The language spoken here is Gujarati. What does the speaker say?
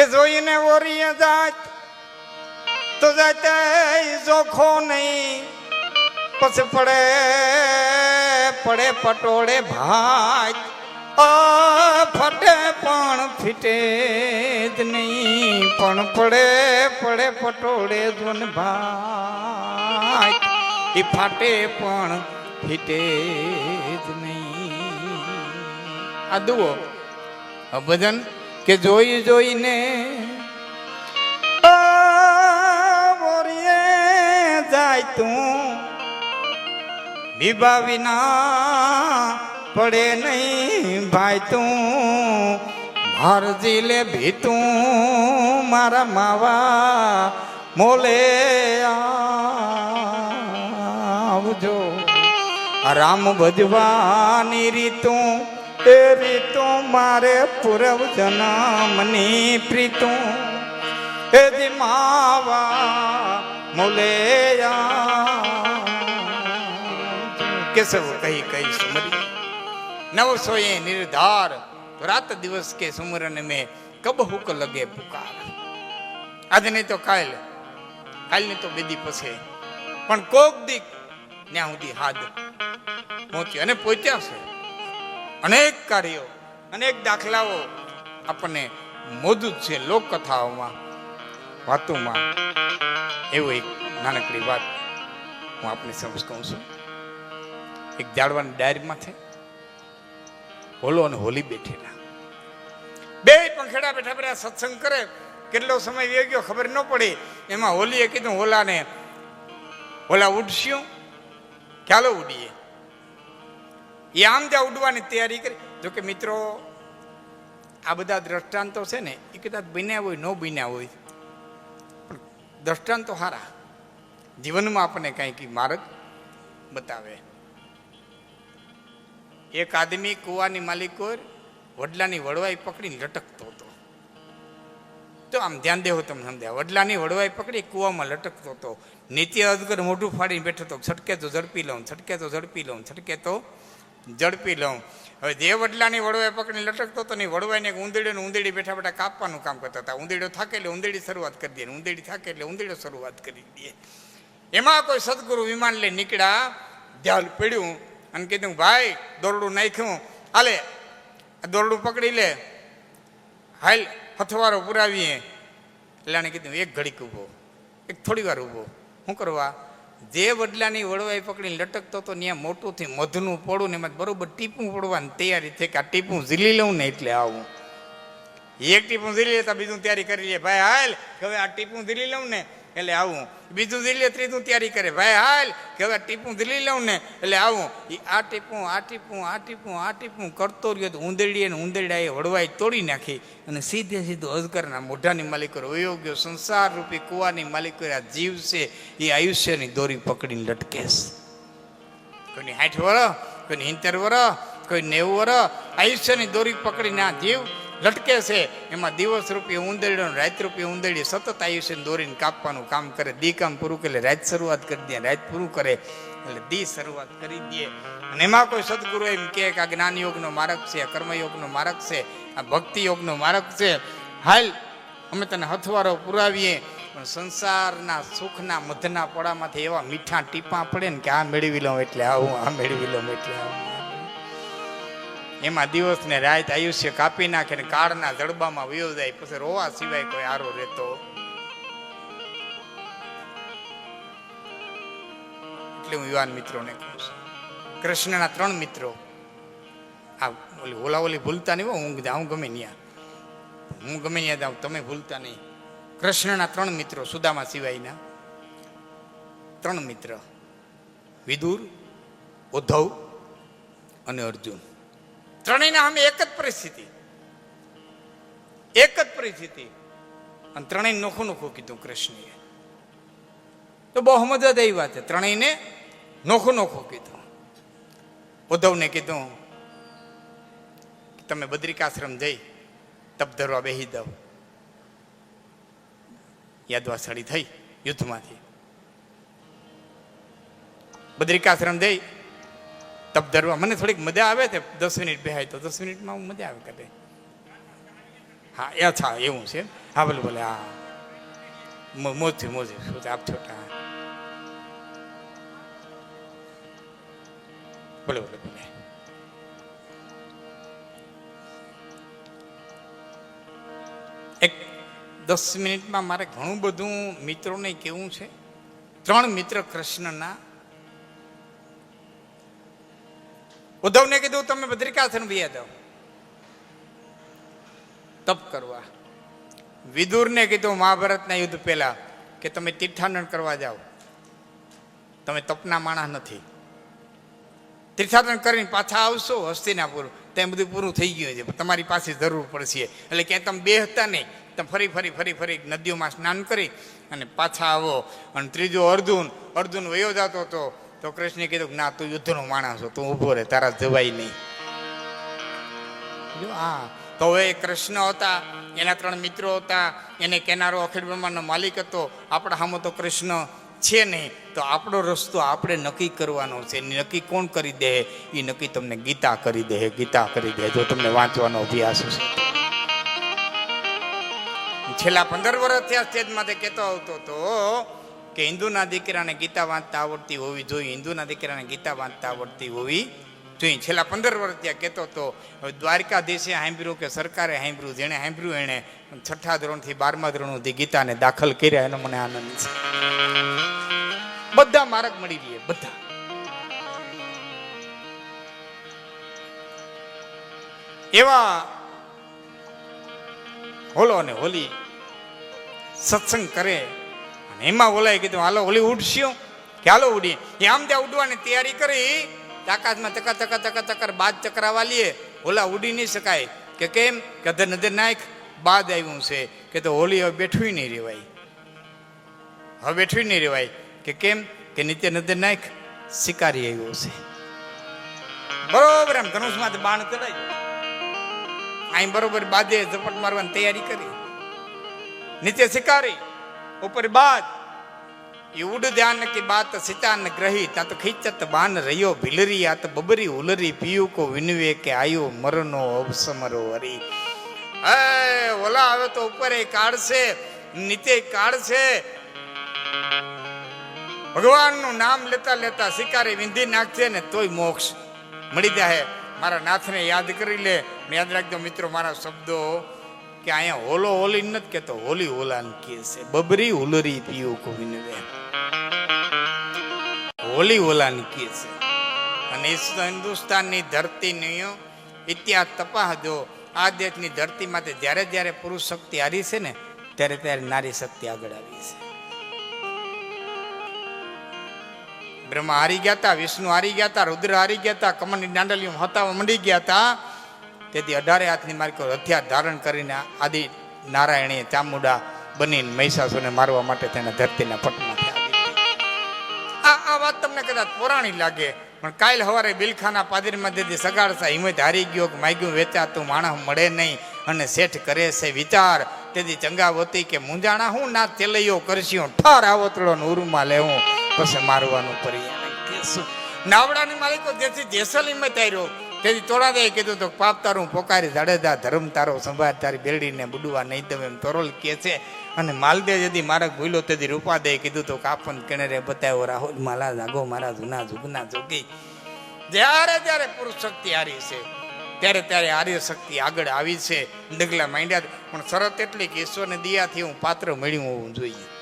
કે જોઈને ઓરીએ જાત, તો જાતે જોખો નહીં. પછી પડે પડે પટોળે ભાત. ફટે પણ ફીટે જ નહીં. પણ પડે પડે પટોળે જોન ભાત. એ ફાટે પણ ફીટે જ નહીં. આ દુઓ. ભજન કે જોઈ જોઈને જાય તું. વિભા વિના પડે નહીં ભાઈ તું. મારજી લે ભીતું મારા માવા મોલે આવજો. રામ ભજવાની રીતું એ રીતું મારે પૂરવ જનમની પ્રીતું. એ દિમાવા માવા મોલે કેશવ કહી કહી સુમરી. નવસો એ નિર્ધાર. રાત દિવસ કે સુમરન મેં કબ હુક લગે પુકાર. આજ નહીં તો કાલ. કાલ નહીં તો બેદી પછે. પણ કોક દીક ત્યાં સુધી હાદ પહોંચ્યો. અને પહોંચ્યા છે. અનેક કાર્યો, અનેક દાખલાઓ આપણને મોજૂદ છે લોકકથાઓમાં, વાતોમાં. એવું એક નાનકડી વાત હું આપને સમજ કહું છું. એક જાડવાની ડાયરીમાં છે, હોલો અને હોલી બેઠેલા. બે પંખેડા બેઠા બેઠા સત્સંગ કરે, કેટલો સમય વે ગયો ખબર ન પડી. એમાં હોલીએ કીધું, હોલાને, હોલા ઉડશ્યું? ચાલો ઉડીએ? એ આમ ત્યાં ઉડવાની તૈયારી કરી. જોકે મિત્રો, આ બધા દ્રષ્ટાંતો છે ને, એ કદાચ બન્યા હોય, ન બન્યા હોય, પણ દ્રષ્ટાંતો સારા જીવનમાં આપણને કંઈક માર્ગ બતાવે. એક આદમી કુવાની માલિકો વડલાની વડવાઈ પકડીને લટકતો હતો. તો આમ ધ્યાન દેવો તમે સમજ્યા. વડલાની વડવાઈ પકડી, કુવામાં લટકતો હતો. નીતિ અજગર મોઢું ફાડીને બેઠો હતો. છટકે તો ઝડપી લઉં, છટકે તો ઝડપી લઉં, છટકે તો ઝડપી લઉં. હવે જે વડલાની વડવાઈ પકડીને લટકતો હતો ને વડવાઈને એક ઊંધેડી બેઠા બેઠા કાપવાનું કામ કરતા હતા. ઊંધેડો થાકે એટલે ઊંધેડી શરૂઆત કરી દે ઊંધેડી થાકે એટલે ઊંધેડો શરૂઆત કરી દે. એમાં કોઈ સદગુરુ વિમાન લઈ નીકળ્યા, ધ્યાન પડ્યું અને કીધું, ભાઈ, દોરડું નાખ્યું. હાલે દોરડું પકડી લે. હાલ, હથવારો પુરાવીએ. એટલે આને કીધું, એક ઘડીક ઊભો. એક થોડી વાર ઊભો. શું કરવા? જે વડલાની વડવાઈ પકડીને લટકતો હતો ત્યાં મોટુંથી મધનું પડું ને એમાં બરોબર ટીપું પડવાની તૈયારી થઈ કે આ ટીપું ઝીલી લઉં ને એટલે આવું. એક ટીપું ઝીલી લેતા બીજું તૈયારી કરી લે. ભાઈ હાલ હવે આ ટીપું ઝીલી લઉં ને એટલે આવું. બીજું દિલ્હી ત્રીજું તૈયારી કરે. ભાઈ, હાલ, કે હવે ટીપું ઝીલી લઉં ને, એટલે આવું. એ આ ટીપું આ ટીપું આ ટીપું આ ટીપું કરતો રહ્યો તો ઊંધેડીએ ને ઊંધેડાએ હળવાઈ તોડી નાખી અને સીધે સીધું અજગરના મોઢાની માલિકો અયોગ્ય સંસાર રૂપી કુવાની માલિકો આ જીવ છે એ આયુષ્યની દોરી પકડીને લટકેશ કોઈની સાઠ વર, કોઈની સિત્તેર વર, કોઈ નેવું વર, આયુષ્યની દોરી પકડીને આ જીવ લટકે છે. એમાં દિવસ રૂપી ને રાત રૂપી ઉંદરડી સતત આયુષ્યને દોરીને કાપવાનું કામ કરે. દી કામ પૂરું કરે રાત શરૂઆત કરી દે, રાત પૂરું કરે એટલે દી શરૂઆત કરી દે. અને એમાં કોઈ સદગુરુ એમ કે આ જ્ઞાન યોગનો માર્ગ છે કર્મયોગનો માર્ગ છે, આ ભક્તિ યોગનો માર્ગ છે. હાલ અમે તને હથવારો પુરાવીએ, પણ સંસારના સુખના મધના પડામાંથી એવા મીઠા ટીપા પડે ને કે આ મેળવી લઉં એટલે આવું, આ મેળવી લઉં એટલે આવું. એમાં દિવસ ને રાત આયુષ્ય કાપી નાખે ને કાળના જડબામાં વયો જાય પછી રોવા સિવાય કોઈ આરો રહેતો. એટલે હું યુવાન મિત્રોને કહું છું. કૃષ્ણના ત્રણ મિત્રો. આ ઓલી ઓલા ઓલી ભૂલતા નહીં હો, હું ગમે ત્યાં હું ગમે ત્યાં જાઉં તમે ભૂલતા નહીં. કૃષ્ણના ત્રણ મિત્રો સુદામા સિવાયના. ત્રણ મિત્ર. વિદુર ઉદ્ધવ અને અર્જુન. ત્રણેયના સામે એક જ પરિસ્થિતિ. એક જ પરિસ્થિતિ. અને ત્રણેય નોખું નોખું કીધું કૃષ્ણએ. તો બહુ સમજ જ એવી વાત છે. ત્રણેયને નોખું નોખું કીધું. ઉદ્ધવને કીધું તમે બદ્રિકાશ્રમ જઈ તપ ધરવા બેસી દો યાદવાસળી થઈ યુદ્ધમાંથી. બદ્રિકાશ્રમ જઈ તપ ધરવા. મને થોડીક મજા આવે છે દસ મિનિટ બેહાય તો. દસ મિનિટમાં હું મજા આવે કરે. હા, એ અચ્છા એવું છે. હા ભલે ભલે હા. મોજથી મોજે શું આપ છોટા. ભલે ભલે ભલે એક દસ મિનિટમાં મારે ઘણું બધું મિત્રોને કેવું છે. ત્રણ મિત્ર કૃષ્ણના ઉદ્ધવને કીધું, તમે બદ્રિકાસન ભૈયા દો તપ કરવા. વિદુરને કીધું, મહાભારતના યુદ્ધ પહેલા કે તમે તીર્થાટન કરવા જાઓ. તમે તપના માણસ નથી. તીર્થાટન કરીને પાછા આવશો હસ્તિનાપુર. તેમ બધું પૂરું થઈ ગયું છે. તમારી પાસે જરૂર પડશે. એટલે કે તમે બે હતા નહીં. તમે ફરી ફરી ફરી ફરી નદીઓમાં સ્નાન કરી અને પાછા આવો. અને ત્રીજો અર્જુન અર્જુન વયો જતો હતો. તો કૃષ્ણે કીધું ના, તું યુદ્ધનો માણસ તું ઊભો રહે, તારા જવાય નહીં. જો હા તો હવે કૃષ્ણ હતા, એના ત્રણ મિત્રો હતા, એને કેનારો અખિલ બ્રહ્માંડનો માલિક હતો, આપણા સામે તો કૃષ્ણ છે નહીં. તો આપણો રસ્તો આપણે નક્કી કરવાનો છે નક્કી કોણ કરી દે? એ નક્કી તમને ગીતા કરી દે, ગીતા કરી દે, જો તમને વાંચવાનો અભ્યાસ છે છેલ્લા પંદર વર્ષથી આ સ્ટેજમાંથી કહેતો આવતો હતો કે હિન્દુના દીકરાને ગીતા વાંચતા આવડતી હોવી જોઈએ, હિન્દુના દીકરાને ગીતા વાંચતા આવડતી હોવી જોઈએ. છેલ્લા પંદર વર્ષ ત્યાં કહેતો હતો દ્વારકાધીશે સાંભળ્યું કે સરકારે સાંભળ્યું, જેણે સાંભળ્યું એણે છઠ્ઠા ધોરણથી બારમા ધોરણ સુધી ગીતાને દાખલ કર્યા, એનો મને આનંદ છે. બધા માર્ગ મળી રહીએ બધા. એવા હોલો અને હોલી સત્સંગ કરે એમાં ઓલાએ કીધું, હાલો હોલી ઉડશ્યું કે હાલો ઉડી એ આમ ત્યાં ઉડવાની તૈયારી કરી. તાકાતમાં ચકા ચકા ચકર ચકર બાદ ચકરાવા લઈએ. ઓલા ઉડી નહીં શકાય. કે કેમ? કે અધર નજર નાખ, બાદ આવ્યું છે. કે તો હોલી હવે બેઠવી નહીં રેવાય. હવે બેઠવી નહીં રેવાય. કે કેમ? કે નીચે નજર નાખ, શિકારી આવ્યો છે. બરોબર એમ ધનુષમાંથી બાણ ચડાય. અહીં બરોબર બાદે ઝપટ મારવાની તૈયારી કરી. નીચે શિકારી. ઉપર બાદ એ ઉડ ધ્યાન કે બાત સિતાન ગ્રહી તા તો ખીચત બાન રહ્યો ભીલરી, આ તો બબરી ઉલરી પીયું કો વિનવે કે આયો મરનો અવસમરો હરી હે, ઓલા હવે તો ઉપર એ કાઢશે, નીચે કાઢશે. ભગવાનનું નામ લેતા લેતા શિકારી વિંધી નાખશે ને તોય મોક્ષ. મળી જાય મારા નાથને યાદ કરી લે. યાદ રાખજો મિત્રો, મારા શબ્દો. કે અહીંયા હોલો હોલી નથી કેતો હોલી હોલાન કે છે. બબરી ઉલરી પીવું કોવિનવે હોલી હોલાન કે છે. અને હિન્દુસ્તાનની હિન્દુસ્તાનની ધરતીની ઇતિહાસ તપાસજો. આ દેશની ધરતીમાંથી જ્યારે જ્યારે પુરુષ શક્તિ હારી છે ને, ત્યારે ત્યારે નારી શક્તિ આગળ આવી છે. બ્રહ્મા હારી ગયા હતા વિષ્ણુ હારી ગયા હતા રુદ્ર હારી ગયા હતા કમળની દાંડલીઓ હતાવા મંડી ગયા હતા તેથી અઢારે હાથની માર્કો હથિયાર ધારણ કરીને આદિ નારાયણીએ ચામુંડા બનીને મહિષાસુરને મારવા માટે તેના ધરતીના પટમાંથી આ આ વાત તમને કદાચ પૌરાણિક લાગે, પણ કાલ સવારે બિલખાના પાદરીમાં જેથી સગાડતા હિંમત હારી ગયો કે માગ્યું વેચાતું માણસ મળે નહીં અને શેઠ કરે છે વિચાર. તેથી ચંગાવતી કે મુંજાણા હું ના તેલૈયો કરશું ઠાર આવતળો ઉરુમાં લેવું, પછી મારવાનું પર્યાય કેશું નાવડાની માલિકો જેથી જેસલ હિંમત આવ્યો તેથી તોડાદે કીધું તો પાપ તારું પોકારી જાડેદા ધર્મ તારો સંભાળ, તારી બેલડીને બુડવા નહીં તમે એમ તોરોલ કે છે. અને માલદે જદી મારક ભૂલો તેથી રૂપાદે કીધું તો કાપન કેણરે બતાવ્યો, રાહુલ માલા, જાગો મારા જૂના જુગના જોગી. જ્યારે જ્યારે પુરુષ શક્તિ હારી છે. ત્યારે ત્યારે આર્ય શક્તિ આગળ આવી છે. ડગલા માંડ્યા પણ શરત એટલી કે ઈશ્વરને દિયાથી હું પાત્ર મળ્યું હોવું જોઈએ.